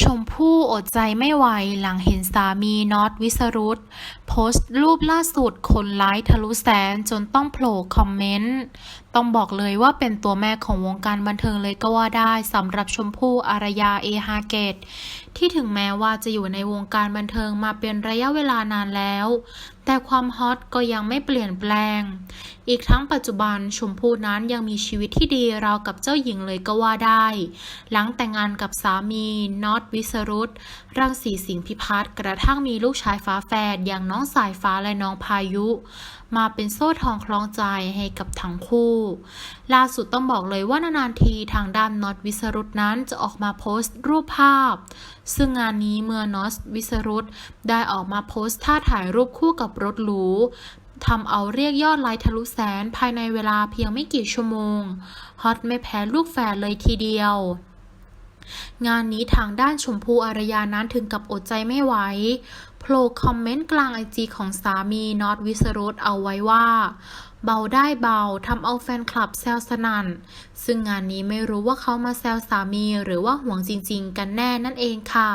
ชมพู่อดใจไม่ไหวหลังเห็นสามีน็อตวิสรุต โพสต์รูปล่าสุดคนไลค์ทะลุแสนจนต้องโผล่คอมเมนต์ ต้องบอกเลยว่าเป็นตัวแม่ของวงการบันเทิงเลยก็ว่าได้สำหรับชมพู่อารยาเอฮาเกต ที่ถึงแม้ว่าจะอยู่ในวงการบันเทิงมาเป็นระยะเวลานานแล้ว แต่ความฮอตก็ยังไม่เปลี่ยนแปลง อีกทั้งปัจจุบันชมพู่นั้นยังมีชีวิตที่ดีราวกับเจ้าหญิงเลยก็ว่าได้ หลังแต่งงานกับสามีน็อตวิสรุตรังสีสิงห์พิพัฒน์กระทั่งมีลูกชายฝาแฝดอย่างน้องสายฟ้าและน้องพายุ มาเป็นโซ่ทองคล้องใจให้กับทั้งคู่ ล่าสุดต้องบอกเลยว่านานๆทีทางด้านน็อตวิสรุตนั้นจะออกมาโพสต์รูปภาพ ซึ่งงานนี้เมื่อน็อตวิสรุตได้ออกมาโพสต์ท่าถ่ายรูปคู่กับรถหรูทำเอาเรียกยอดไลค์ทะลุแสนภายในเวลาเพียงไม่กี่ชั่วโมง ฮอตไม่แพ้ลูกแฝดเลยทีเดียว งานนี้ทางด้านชมพูอารยานั้นถึงกับอดใจไม่ไหวโผล่คอมเมนต์กลางไอจีของสามีน็อตวิสรุตเอาไว้ว่า เบาได้เบาทำเอาแฟนคลับแซวสนัน่น ซึ่งงานนี้ไม่รู้ว่าเขามาแซวสามีหรือว่าห่วงจริง ๆ กันแน่นั่นเองค่ะ